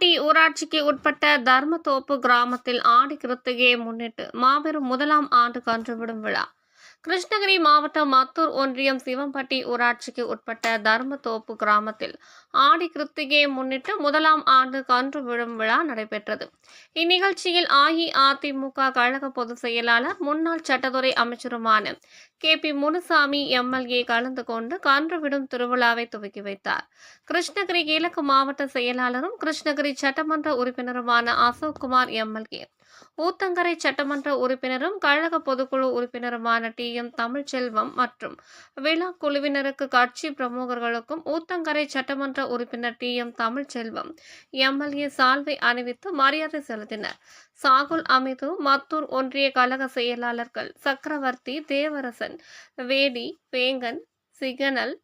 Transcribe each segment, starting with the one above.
சிவம்பட்டி ஊராட்சிக்கு உட்பட்ட தர்மத்தோப்பு கிராமத்தில் ஆடி கிருத்திகையை முன்னிட்டு மாபெரும் முதலாம் ஆண்டு கன்றுவிடும் விழா. கிருஷ்ணகிரி மாவட்டம் மத்தூர் ஒன்றியம் சிவம்பட்டி ஊராட்சிக்கு உட்பட்ட தர்மத்தோப்பு கிராமத்தில் ஆடி கிருத்திகையை முன்னிட்டு முதலாம் ஆண்டு கன்று விழும் விழா நடைபெற்றது. இந்நிகழ்ச்சியில் அஇஅதிமுக கழக பொதுச் செயலாளர் முன்னாள் சட்டத்துறை அமைச்சருமான கே. பி. முனுசாமி எம்எல்ஏ கலந்து கொண்டு கன்று விடும் திருவிழாவை துவக்கி வைத்தார். கிருஷ்ணகிரி கிழக்கு மாவட்ட செயலாளரும் கிருஷ்ணகிரி சட்டமன்ற உறுப்பினருமான அசோக்குமார் எம்எல்ஏ ஊத்தங்கரை சட்டமன்ற உறுப்பினரும் கழக பொதுக்குழு உறுப்பினருமான டி. எம். தமிழ்ச்செல்வம் மற்றும் விழா குழுவினருக்கு கட்சி பிரமுகர்களுக்கும் ஊத்தங்கரை சட்டமன்ற உறுப்பினர் டி. எம். தமிழ்ச்செல்வம் எம்எல்ஏ சால்வை அணிவித்து மரியாதை செலுத்தினர். சாகுல் அமிது மத்தூர் ஒன்றிய கழக செயலாளர்கள் சக்கரவர்த்தி தேவரசன் வேடி வேங்கன் சிகனல்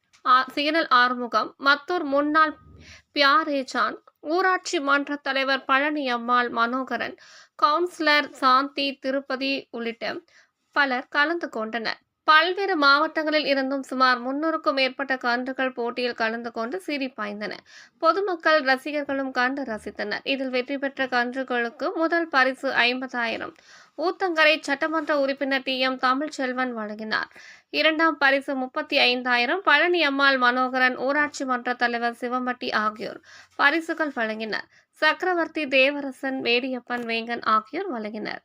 சிகனல் ஆறுமுகம் மத்தூர் முன்னாள் பியாரேஜான் ஊராட்சி மன்ற தலைவர் பழனி அம்மாள் மனோகரன் கவுன்சிலர் சாந்தி திருப்பதி உள்ளிட்ட பலர் கலந்து கொண்டனர். பல்வேறு மாவட்டங்களில் இருந்தும் சுமார் முன்னூறுக்கும் மேற்பட்ட கன்றுகள் போட்டியில் கலந்து கொண்டு சீறி பாய்ந்தன. பொதுமக்கள் ரசிகர்களும் கண்டு ரசித்தனர். இதில் வெற்றி பெற்ற கன்றுகளுக்கு முதல் பரிசு ஐம்பதாயிரம். ஊத்தங்கரை சட்டமன்ற உறுப்பினர் டி எம். தமிழ்ச்செல்வன் வழங்கினார். இரண்டாம் பரிசு முப்பத்தி ஐந்தாயிரம். பழனி அம்மாள் மனோகரன் ஊராட்சி மன்ற தலைவர் சிவம்பட்டி ஆகியோர் பரிசுகள் வழங்கினர். சக்கரவர்த்தி தேவரசன் வேடியப்பன் வேங்கன் ஆகியோர் வழங்கினர்.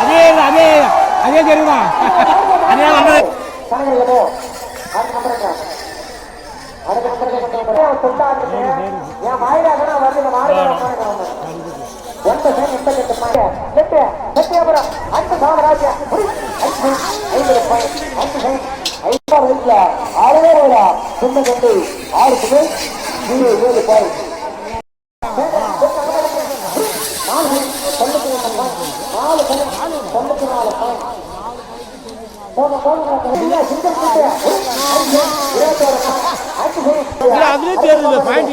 அதே அதே அதே தெரியுமா? நாலு நாலு தொண்ணூத்தி நாலு அதுலயே தெரியுது பாயிண்ட்